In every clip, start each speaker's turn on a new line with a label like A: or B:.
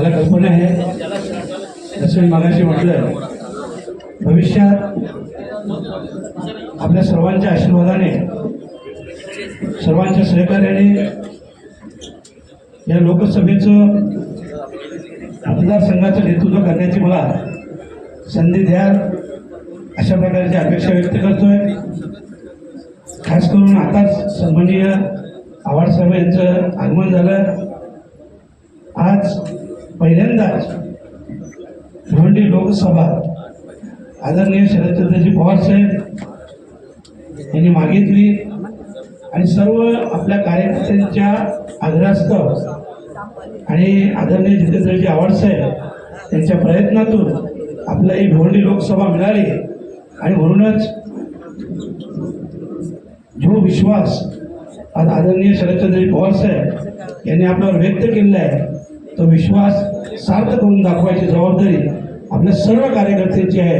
A: मला कल्पना आहे जसं मी मागाशी म्हटलं भविष्यात आपल्या सर्वांच्या आशीर्वादाने सर्वांच्या सहकार्याने या लोकसभेचं मतदारसंघाचं नेतृत्व करण्याची मला संधी द्याल अशा प्रकारची अपेक्षा व्यक्त करतोय. खास करून आताच सन्माननीय आव्हाड साहेब यांचं आगमन झालं. आज पहिल्यांदाच भिवंडी लोकसभा आदरणीय शरदचंद्रजी पवार साहेब यांनी मागितली आणि सर्व आपल्या कार्यकर्त्यांच्या आग्रहास्तव आणि आदरणीय जितेंद्रजी आव्हाड साहेब यांच्या प्रयत्नातून आपल्याला ही भिवंडी लोकसभा मिळाली. आणि म्हणूनच जो विश्वास आज आदरणीय शरदचंद्रजी पवार साहेब यांनी आपल्यावर व्यक्त केलेला आहे तो विश्वास सार्थ करून दाखवायची जबाबदारी आपल्या सर्व कार्यकर्त्यांची आहे.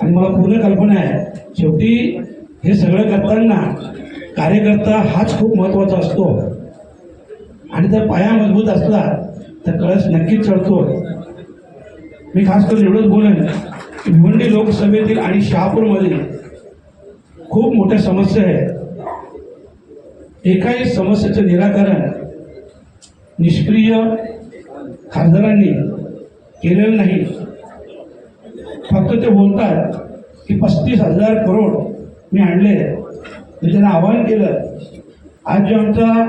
A: आणि मला पूर्ण कल्पना आहे शेवटी हे सगळं करताना कार्यकर्ता हाच खूप महत्त्वाचा असतो. आणि जर पाया मजबूत असला तर कळस नक्कीच चढतो. मी खास करून एवढंच बोलेन की भिवंडी लोकसभेतील आणि शहापूरमधील खूप मोठ्या समस्या आहेत. एकाही समस्येचं निराकरण निष्क्रिय खासदारांनी केलेलं नाही. फक्त ते बोलतात की पस्तीस हजार करोड मी आणले. मी त्यांना आवाहन केलं. आज जो आमचा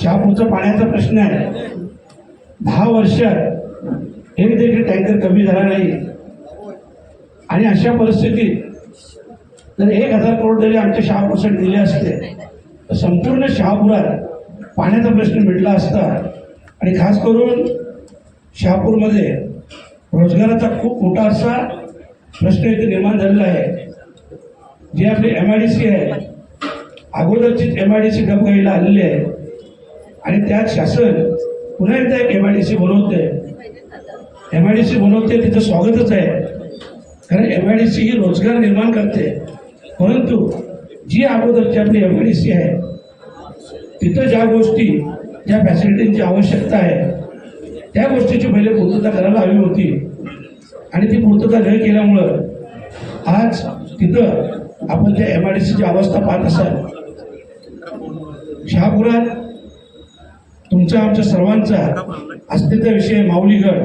A: शहापूरचा पाण्याचा प्रश्न आहे दहा वर्षात एक देखील टँकर कमी झाला नाही. आणि अशा परिस्थितीत जर एक हजार करोड जरी आमच्या शहापूरसाठी दिले असते तर संपूर्ण शहापुरात पाण्याचा प्रश्न मिटला असता आणि खास करून शहापूरमध्ये रोजगाराचा खूप मोठा असा प्रश्न इथे निर्माण झालेला आहे. जी आपली एम आय डी सी आहे अगोदरचीच एम आय डी सी डबगाईला आलेली आहे. आणि त्यात शासन पुन्हा एकदा एक एम आय डी सी बनवते एम आय डी सी बनवते तिचं स्वागतच आहे. कारण एम आय डी सी ही रोजगार निर्माण करते. परंतु जी अगोदरची आपली एम आय डी सी आहे तिथं ज्या गोष्टी ज्या फॅसिलिटींची आवश्यकता आहे त्या गोष्टीची पहिले पूर्तता करायला हवी होती. आणि ती पूर्तता न केल्यामुळं आज तिथं आपण त्या एम आय डी सीची अवस्था पाहत असाल शहापुरात तुमचा आमच्या सर्वांचा अस्तित्वाविषयी माऊलीगड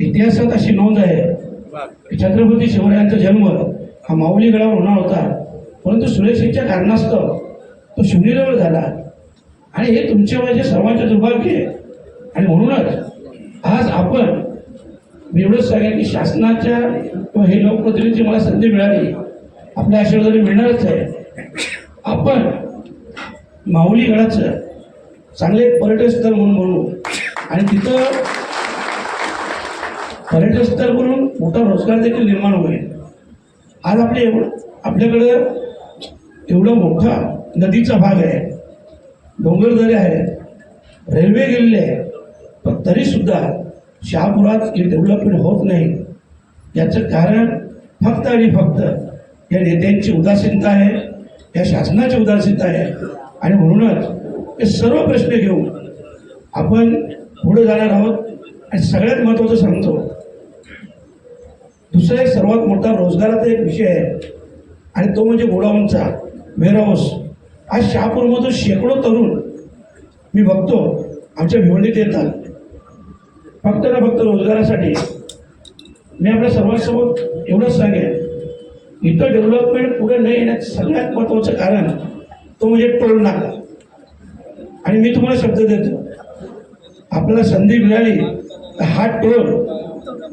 A: इतिहासात अशी नोंद आहे की छत्रपती शिवरायांचा जन्म हा माऊलीगडावर होणार होता. परंतु सुरेशेच्या कारणास्तव तो शिवनेरीवर झाला. आणि हे तुमचे माझे सर्वांचे दुर्भाग्य आहे. आणि म्हणूनच आज आपण मी एवढंच सांगेन की शासनाच्या किंवा हे लोकप्रतिनिधीची मला संधी मिळाली. आपल्या आशीर्वादाने मिळणारच आहे. आपण माऊली गडाचं चांगले पर्यटन स्थळ म्हणून म्हणू. आणि तिथं पर्यटन स्थळ म्हणून मोठा रोजगार देखील निर्माण होईल. आज आपले एवढं आपल्याकडं एवढा मोठा नदीचा भाग आहे. डोंगरदरे आहेत रेल्वे गेलेले आहे पण तरीसुद्धा शहापुरात हे डेव्हलपमेंट होत नाही. याचं कारण फक्त आणि फक्त या नेत्यांची उदासीनता आहे या शासनाची उदासीनता आहे. आणि म्हणूनच हे सर्व प्रश्न घेऊन आपण पुढे जाणार आहोत आणि सगळ्यात महत्त्वाचं सांगतो. दुसरा एक सर्वात मोठा रोजगाराचा एक विषय आहे. आणि तो म्हणजे गोडाऊनचा वेअरहाऊस आज शहापूरमधून शेकडो तरुण मी बघतो आमच्या भिवंडीत येतात. फक्त ना फक्त रोजगारासाठी. मी आपल्या सर्वांसमोर एवढंच सांगेन इथं डेव्हलपमेंट पुढे न येण्याचं सगळ्यात महत्त्वाचं कारण तो म्हणजे टोल नाका. आणि मी तुम्हाला शब्द देतो आपल्याला संधी मिळाली तर हा टोल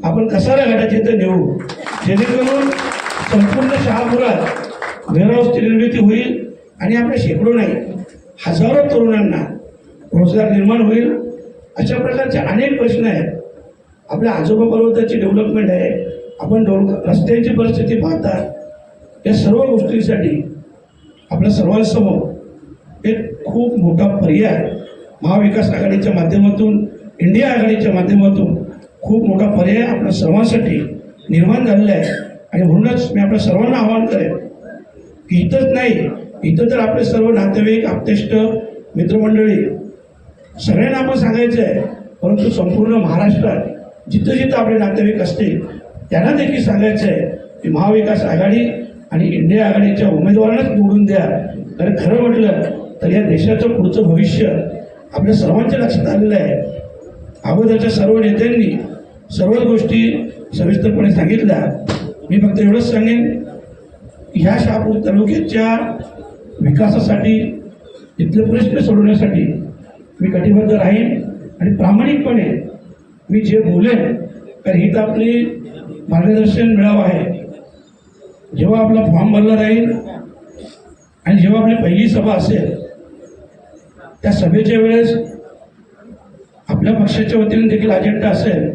A: आपण कसारा घाटाच्या तर नेऊ? जेणेकरून संपूर्ण शहापुरात वेअरहाऊसची निर्मिती होईल आणि आपल्या शेकडो नाही हजारो तरुणांना रोजगार निर्माण होईल. अशा प्रकारचे अनेक प्रश्न आहेत. आपल्या आजोबा पर्वताची डेव्हलपमेंट आहे. आपण डोल रस्त्यांची परिस्थिती पाहता या सर्व गोष्टींसाठी आपल्या सर्वांसमोर एक खूप मोठा पर्याय महाविकास आघाडीच्या माध्यमातून इंडिया आघाडीच्या माध्यमातून खूप मोठा पर्याय आपल्या सर्वांसाठी निर्माण झालेला आहे. आणि म्हणूनच मी आपल्या सर्वांना आवाहन करेन की इथंच नाही इथं तर आपले सर्व नातेवाईक आपतेष्ट मित्रमंडळी सगळ्यांना आपण सांगायचं आहे परंतु संपूर्ण महाराष्ट्रात जिथं जिथं आपले नातेवाईक असतील त्यांना देखील सांगायचं आहे की महाविकास आघाडी आणि इंडिया आघाडीच्या उमेदवारांनाच निवडून द्या. कारण खरं म्हटलं तर या देशाचं पुढचं भविष्य आपल्या सर्वांच्या लक्षात आलेलं आहे. अगोदरच्या सर्व नेत्यांनी सर्वच गोष्टी सविस्तरपणे सांगितल्या. मी फक्त एवढंच सांगेन ह्या शहापूर तालुक्याच्या विकासासाठी इथले प्रश्न सोडवण्यासाठी मी कटिबद्ध राहीन आणि प्रामाणिकपणे मी जे बोलेन तर ही तर आपली मार्गदर्शन मिळावं आहे. जेव्हा आपला फॉर्म भरला जाईल आणि जेव्हा आपली पहिली सभा असेल त्या सभेच्या वेळेस आपल्या पक्षाच्या वतीने देखील अजेंडा असेल.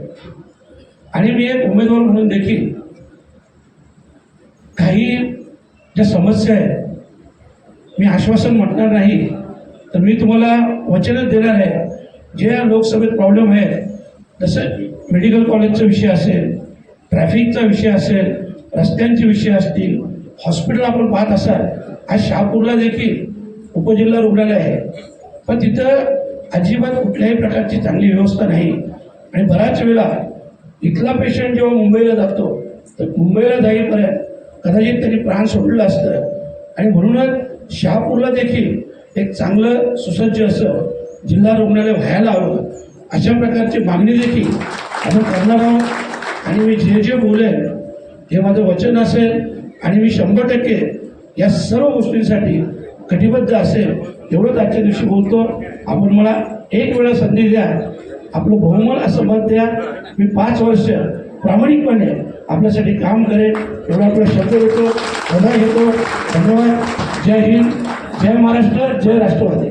A: आणि मी एक उमेदवार म्हणून देखील काही ज्या समस्या आहेत मी आश्वासन म्हटणार नाही तर मी तुम्हाला वचनच देणार आहे. जे लोकसभेत प्रॉब्लेम आहे जसं मेडिकल कॉलेजचा विषय असेल ट्रॅफिकचा विषय असेल रस्त्यांचे विषय असतील हॉस्पिटल आपण पाहत असाल आज शहापूरला देखील उपजिल्हा रुग्णालय आहे. पण तिथं अजिबात कुठल्याही प्रकारची चांगली व्यवस्था नाही. आणि बऱ्याच वेळा इथला पेशंट जेव्हा मुंबईला जातो तर मुंबईला जाईपर्यंत कदाचित त्यांनी प्राण सोडलं असतं. आणि म्हणूनच शहापूरला देखील एक चांगलं सुसज्ज असं जिल्हा रुग्णालय व्हायला हवं. अशा प्रकारची मागणी देखील आपण करणार आहोत. आणि मी जे जे बोलेन हे माझं वचन असेल आणि मी शंभर टक्के या सर्व गोष्टींसाठी कटिबद्ध असेल एवढंच आजच्या दिवशी बोलतो. आपण मला एक वेळा संधी द्या. आपलं बहुमल असं मत द्या. मी पाच वर्ष प्रामाणिकपणे आपल्यासाठी काम करेल एवढा आपला शब्द देतो सदा घेतो धन्यवाद. जय हिंद जय महाराष्ट्र जय राष्ट्रवादी.